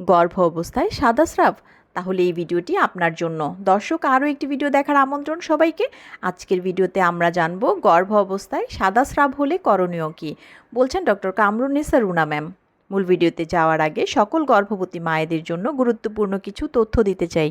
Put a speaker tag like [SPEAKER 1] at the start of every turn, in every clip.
[SPEAKER 1] গর্ভ অবস্থায় সাদা স্রাব তাহলে এই ভিডিওটি আপনার জন্য। দর্শক, আরও একটি ভিডিও দেখার আমন্ত্রণ সবাইকে। আজকের ভিডিওতে আমরা জানব গর্ভ অবস্থায় সাদা স্রাব হলে করণীয় কী। বলছেন ডক্টর কামরুন্নেসা রুনা ম্যাম। মূল ভিডিওতে যাওয়ার আগে সকল গর্ভবতী মায়েদের জন্য গুরুত্বপূর্ণ কিছু তথ্য দিতে চাই।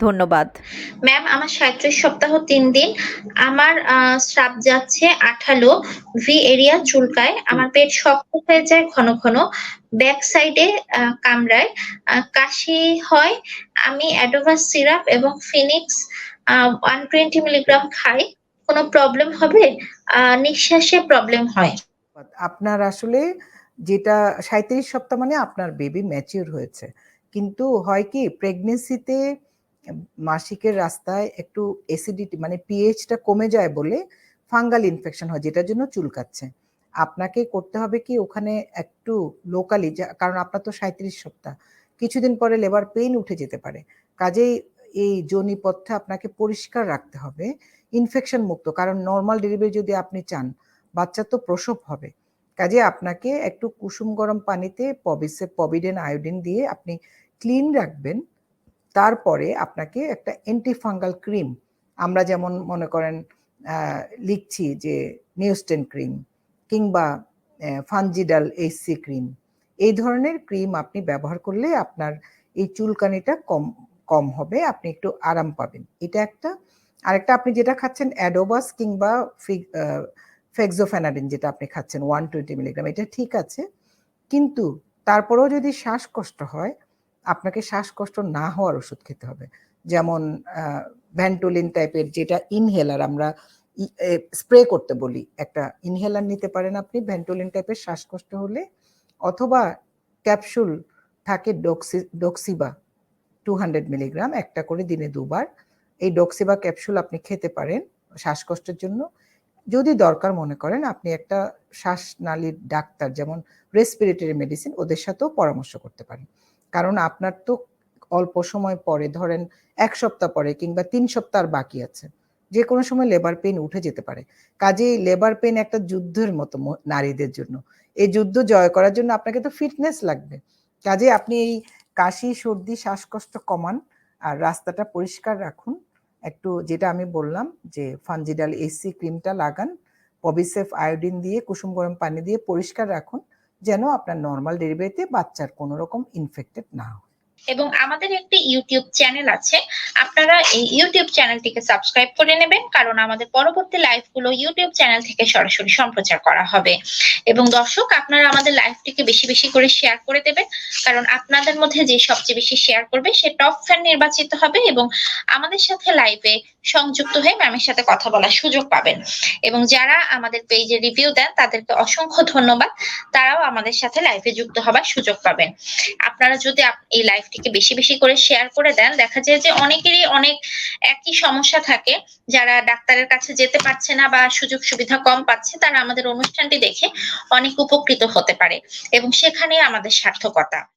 [SPEAKER 1] ধন্যবাদ।
[SPEAKER 2] ম্যাম আমার সাঁত্রিশ সপ্তাহ তিন দিন। আমার আহ, স্রাব যাচ্ছে আঠালো ভি এরিয়া চুলকায়। আমার পেট শক্ত হয়ে যায় ঘন ঘন। ব্যাক সাইডে কামড়ায়। আহ, কাশি হয়। আমি অ্যাডোভাস সিরাপ এবং ফিনিক্স ওয়ান টোয়েন্টি মিলিগ্রাম খাই। কোনো প্রবলেম হবে? আহ, নিঃশ্বাসে প্রবলেম হয়।
[SPEAKER 3] আপনার আসলে যেটা সাঁত্রিশ সপ্তাহ মানে আপনার বেবি ম্যাচিউর হয়েছে। কিন্তু হয় কি প্রেগনেন্সিতে মাসিকের রাস্তায় একটু অ্যাসিডিটি মানে পিএইচটা কমে যায় বলে ফাঙ্গাল ইনফেকশন হয়, যেটার জন্য চুলকাচ্ছে আপনাকে করতে হবে কি, ওখানে একটু লোকালি কারণ আপনার তো সাঁত্রিশ সপ্তাহ। কিছুদিন পরে লেবার পেইন উঠে যেতে পারে। কাজেই এই যোনিপথটা আপনাকে পরিষ্কার রাখতে হবে ইনফেকশন মুক্ত। কারণ নর্মাল ডেলিভারি যদি আপনি চান, বাচ্চা তো প্রসব হবে। কাজে আপনাকে একটু কুসুম গরম পানিতে পবিসে পবিডেন আয়োডিন দিয়ে আপনি ক্লিন রাখবেন। তারপরে আপনাকে একটা অ্যান্টিফাঙ্গাল ক্রিম আমরা যেমন মনে করেন লিখছি যে নিউস্টেন ক্রিম কিংবা ফানজিডাল এইচসি ক্রিম এই ধরনের ক্রিম আপনি ব্যবহার করলে আপনার এই চুলকানিটা কম কম হবে, আপনি একটু আরাম পাবেন। এটা একটা। আরেকটা আপনি যেটা খাচ্ছেন অ্যাডোবাস কিংবা ফেক্সোফেনাডিন যেটা আপনি খাচ্ছেন ওয়ান টোয়েন্টি মিলিগ্রাম এটা ঠিক আছে। কিন্তু তারপরেও যদি শ্বাসকষ্ট হয় আপনাকে শ্বাসকষ্ট না হওয়ার ওষুধ খেতে হবে। যেমন ভ্যান্টোলিন টাইপের যেটা ইনহেলার আমরা স্প্রে করতে বলি। একটা ইনহেলার নিতে পারেন আপনি, ভ্যান্টোলিন টাইপের শ্বাসকষ্ট হলে। অথবা ক্যাপসুল থাকে ডক্সি ডক্সিবা টু হান্ড্রেড মিলিগ্রাম একটা করে দিনে দুবার। এই ডক্সিবা ক্যাপসুল আপনি খেতে পারেন শ্বাসকষ্টের জন্য। যদি দরকার মনে করেন, আপনি একটা শ্বাসনালীর ডাক্তার, যেমন রেসপিরেটরি মেডিসিন ওদের সাথেও পরামর্শ করতে পারেন। কারণ আপনার তো অল্প সময় পরে, ধরেন এক সপ্তাহ পরে কিংবা তিন সপ্তাহ বাকি আছে, যে কোনো সময় লেবার পেন উঠে যেতে পারে। কাজেই লেবার পেন একটা যুদ্ধের মতো নারীদের জন্য। এই যুদ্ধ জয় করার জন্য আপনাকে তো ফিটনেস লাগবে। কাজে আপনি এই কাশি, সর্দি, শ্বাসকষ্ট কমান আর রাস্তাটা পরিষ্কার রাখুন। একটু যেটা আমি বললাম যে ফানজিডাল এসি ক্রিমটা লাগান পবিসেফ আয়োডিন দিয়ে কুসুম গরম পানি দিয়ে পরিষ্কার রাখুন। যেন আপনার নর্মাল ডেলিভারিতে বাচ্চার কোনো রকম ইনফেক্টেড না হয়।
[SPEAKER 2] এবং আমাদের একটি ইউটিউব চ্যানেল আছে। আপনারা এই ইউটিউব চ্যানেলটিকে সাবস্ক্রাইব করে নেবেন, কারণ আমাদের পরবর্তী লাইভগুলো ইউটিউব চ্যানেল থেকে সরাসরি সম্প্রচার করা হবে। এবং দর্শক, আপনারা আমাদের লাইভটিকে বেশি বেশি করে শেয়ার করে দেবেন, কারণ আপনাদের মধ্যে যে সবচেয়ে বেশি শেয়ার করবে, সে টপ ফ্যান নির্বাচিত হবে এবং আমাদের সাথে লাইভে সংযুক্ত হয়ে ম্যামের সাথে কথা বলার সুযোগ পাবেন। এবং যারা আমাদের পেজে রিভিউ দেন, তাদেরকে অসংখ্য ধন্যবাদ। তারাও আমাদের সাথে লাইভে যুক্ত হবার সুযোগ পাবেন। আপনারা যদি এই লাইভটিকে বেশি বেশি করে শেয়ার করে দেন, দেখা যায় যে অনেকেরই অনেক একই সমস্যা থাকে। যারা ডাক্তারের কাছে যেতে পারছে না বা সুযোগ সুবিধা কম পাচ্ছে, তারা আমাদের অনুষ্ঠানটি দেখে অনেক উপকৃত হতে পারে। এবং সেখানে আমাদের সার্থকতা।